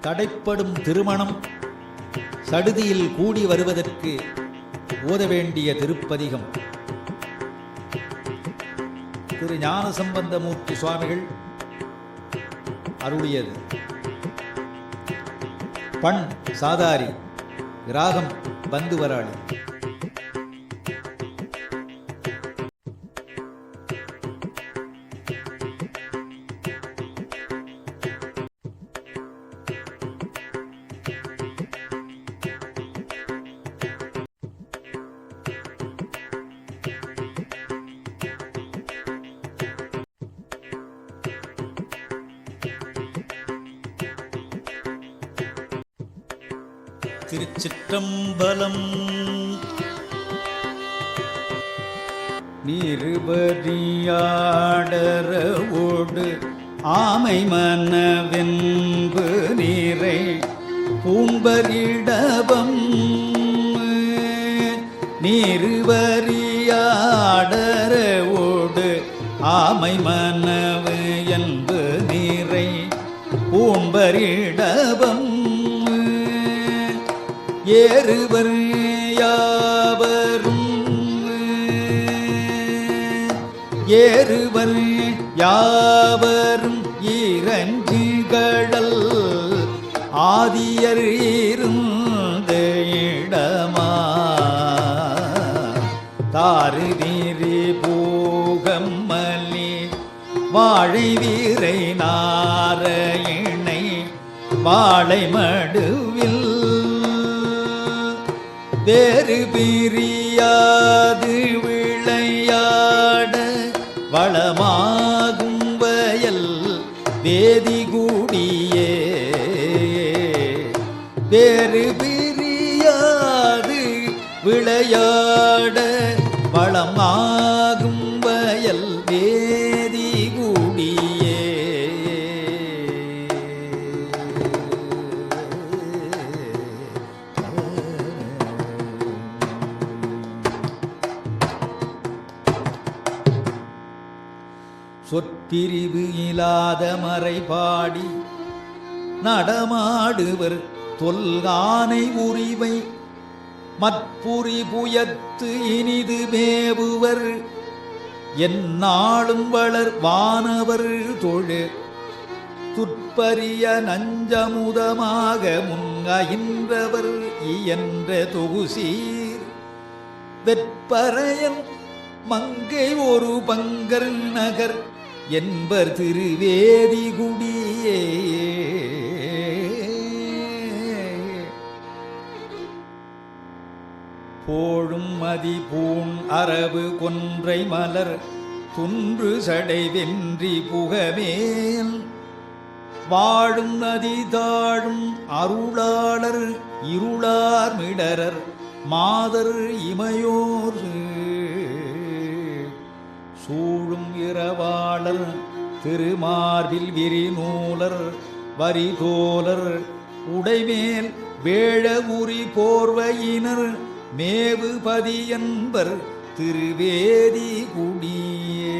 தடைப்படும் திருமணம் சடுதியில் கூடி வருவதற்கு ஓத வேண்டிய திருப்பதிகம். திரு ஞானசம்பந்தமூர்த்தி சுவாமிகள் அருளியது. பண் சாதாரி ராகம் பந்துவராளி. திருச்சிற்றம்பலம். நிருபதியாடரவோடு ஆமை மனவென்பு நீரை பூம்பரிடபம் நீருபரியாடரவோடு ஆமை மனவு என்பு நீரை பூம்பரிடபம் ஏறுவர் யாவரும். ஏறுவர் யாவரும் ஈரஞ்சு கடல் ஆதியர் இருந்த இடமா. தாறு நீரி பூகம்மலி வாழை வீரை நாரையினை வாழை மடுவில் வேறு பிரியாது விளையாட வளமாகும் வயல் வேதிகுடியே வேறு பிரியாது விளையாட பிரிவு இலாத மறைபாடி நடமாடுவர் தொல்கானை உரிவை மற்புரி புயத்து இனிது மேவுவர். என்னாளும் வளர் வானவர் தொழு. துற்பரிய நஞ்சமுதமாக முன்கைன்றவர் இயன்ற தொகுசீர். வெற்பறையன் மங்கை ஒரு பங்கர் நகர். என்பர் திருவேதிகுடியே போழும் மதி பூண் அரபு கொன்றை மலர் துன்று சடை வென்றி புகமேல். வாழும் நதி தாழும் அருளாளர் இருளார் மிடரர் மாதர் இமையோர். சூழும் இரவாளர் திருமார்பில் விரிநூலர் வரிதோலர் உடைமேல் வேழகுரி போர்வையினர் மேவு பதியன்பர் திருவேதி குடியே.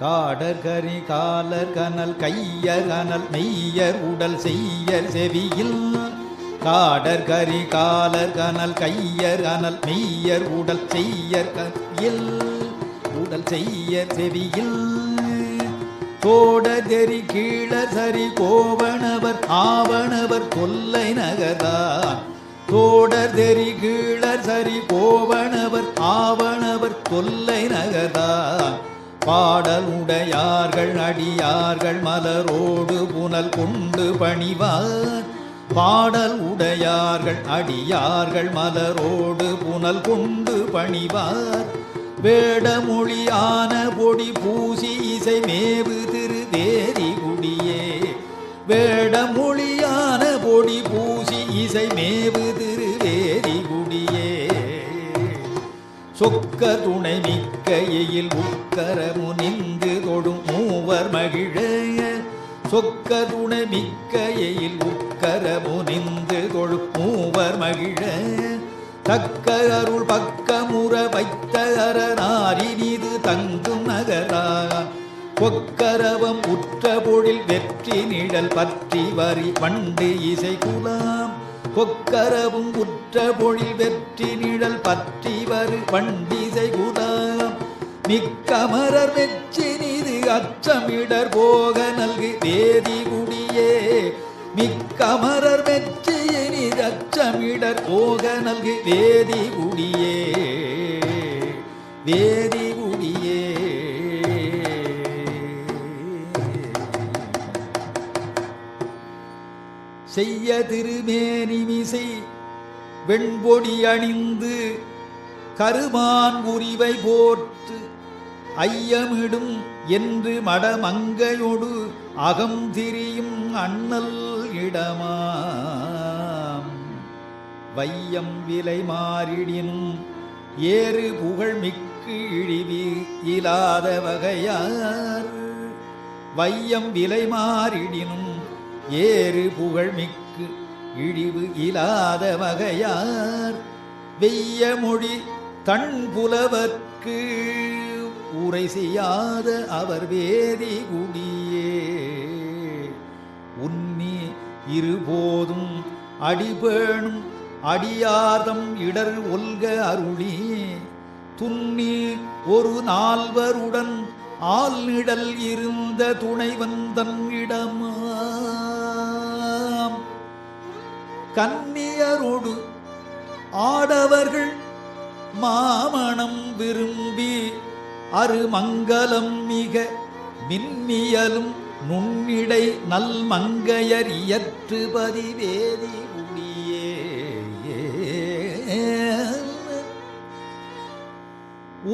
காடர் காலர் கனல் கையர் கனல் மெய்யர் உடல் செய்யர் செவியில் காடர் கரி காலர் கனல் கையர் கனல் மெய்யர் உடல் செய்யர் கையில் உடல் செய்யர் செவியில். தோடதெறி கீழ சரி கோவணவர் ஆவணவர் கொல்லை நகர்தான். தோடதெறி கீழர் சரி கோவணவர் ஆவணவர் கொல்லை நகர்தான். பாடல் உடையார்கள் அடியார்கள் மலரோடு புனல் கொண்டு பணிவார். பாடல் உடையார்கள் அடியார்கள் மலரோடு புனல் கொண்டு பணிவார். வேடமொழியான பொடி பூசி இசை மேவு திரு தேரி குடியே வேடமொழியான பொடி பூசி இசை மேவு திரு வேரி குடியே சொக்க துணை மிக்க எயில் உக்கர முனிந்து தொடும் மூவர் மகிழ சொக்க துணை மிக்க எயில் உக்கர கரமுனிந்து தொடும் மூவர் மகிழ. தக்க அருள் பக்கமுற வைத்த அரணாரி தங்கும் நகரா. பொக்கரவம் உற்ற பொழில் வெற்றி நிழல் பற்றி வரி வண்டு இசை குலாம். பொக்கரவும் உற்ற பொழில் வெற்றி நிழல் பற்றி வரு பண்டிசை குலாம். மிக்கமரர் வெற்றி நிது அச்சமிடர் போக நல்கு வேதி குடியே. மிக்கமரர் வெற்றியினி நிது போக நல்கு வேதி குடியே வேதி குடியே. செய்ய திருமேனிமிசை வெண்பொடி அணிந்து கருமான் உரிவை போற்று ஐயமிடும் என்று மடமங்கையொடு அகம் திரியும் அண்ணல் இடமாம். வையம் விலை மாறிடினும் ஏறு புகழ் மிக்கு இழிவி இலாத வகையார். வையம் விலை மாறிடினும் ஏறு புகழ் மிக்கு இழிவு இலாத வகையார். வெய்ய மொழி தன் புலவர்க்கு உரை செய்யாத அவர் வேதி குடியே. உன்னி இருபோதும் அடிபேணும் அடியார்தம் இடர் ஒல்க அருளி. துன்னி ஒரு நால்வருடன் ஆள்நிடல் இருந்த துணைவந்தன் இடமாம் கன்னியரோடு ஆடவர்கள் மாமணம் விரும்பி அருமங்கலம் மிக மின்மியலும் நுண்ணிடை நல்மங்கையர் இயற்று பதிவேதி உடியே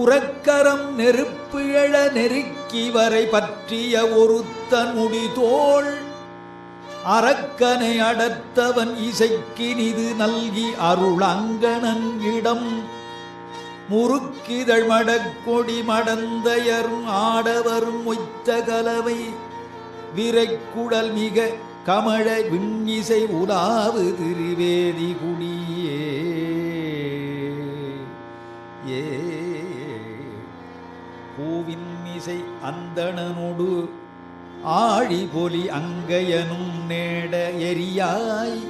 உறக்கரம் நெருப்பு எழ நெருக்கி வரை பற்றிய ஒருத்தன் முடிதோள் அரக்கனை அடர்த்தவன் இசைக்கினிது நல்கி அருளங்கணன் இடம். முறுக்கிதழ் மடக்கொடி மடந்தையரும் ஆடவரும் மொய்த்த கலவை விரைக்குடல் மிக கமழ விண்ணிசை உலாவு திருவேதி குடியே. ஏ பூவின் இசை அந்தணனோடு ஆழி பொலி அங்கையனும் நேட எரியாய்.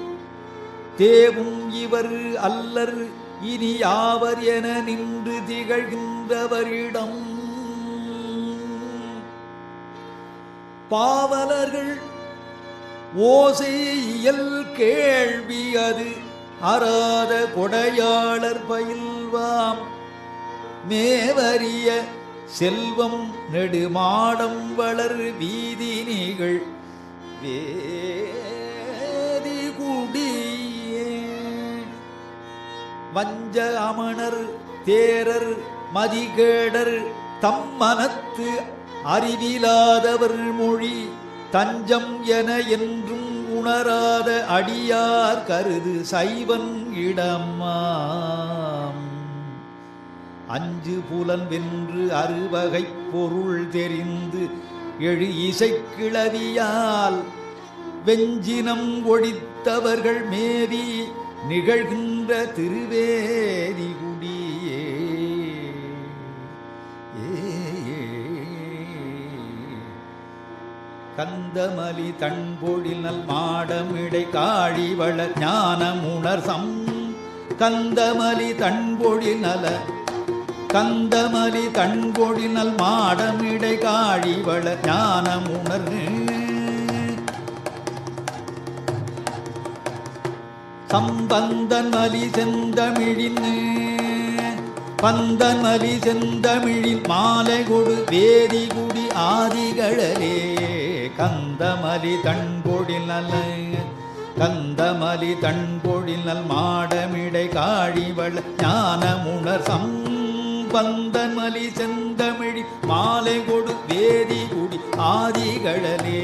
தேவும் இவர் அல்லர் இனி யாவர் என நின்று திகழ்கின்றவரிடம்? பாவலர்கள் ஓசை இயல் கேள்வி அது அறாத கொடையாளர் பயில்வாம். மேவரிய செல்வம் நெடுமாடம் வளர் வீதி நீகள் வே வஞ்ச அமணர் தேரர் மதிகேடர் தம் மனத்து அறிவிலாதவர் மொழி தஞ்சம் என என்றும் உணராத அடியார் கருது சைவன் இடமாம். அஞ்சு புலன் வென்று அறுவகை பொருள் தெரிந்து எழு இசைக்கிளவியால் வெஞ்சினம் ஒழித்தவர்கள் மேவி நிகழ்கின்ற திருவேதி குடியே. கந்தமலி தன்பொழில் நல் மாடமிடை காழிவள ஞானமுணர் சம் கந்தமலி தன்பொழில் நல கந்தமலி தன்பொழில் நல் மாடமிடை காழிவள ஞானமுணர் சம்பந்தன் மலி செந்தமிழின் பந்தன் மலி செந்தமிழின் மாலை கொடு வேதி குடி ஆதிகளே கந்தமலி தன்பொழில் நல்ல கந்தமலி தன்பொழில் நல் மாடமிடை காழிவள ஞானமுணர் சம்பந்தன் மலி செந்தமிழி மாலை கொடு வேதி குடி ஆதிகளே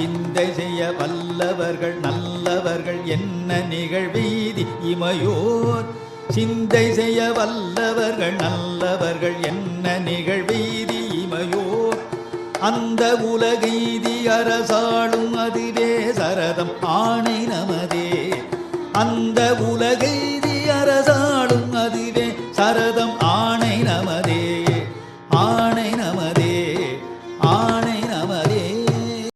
சிந்தை செய்ய வல்லவர்கள் நல்லவர்கள் என்ன நிகழ்வீதி? இமையோர். சிந்தை செய்ய வல்லவர்கள் நல்லவர்கள் என்ன நிகழ்வீதி? இமையோர். அந்த உலகீதி அரசாளும் அதுவே சரதம் ஆணை நமதே. அந்த உலகீதி அரசாளும்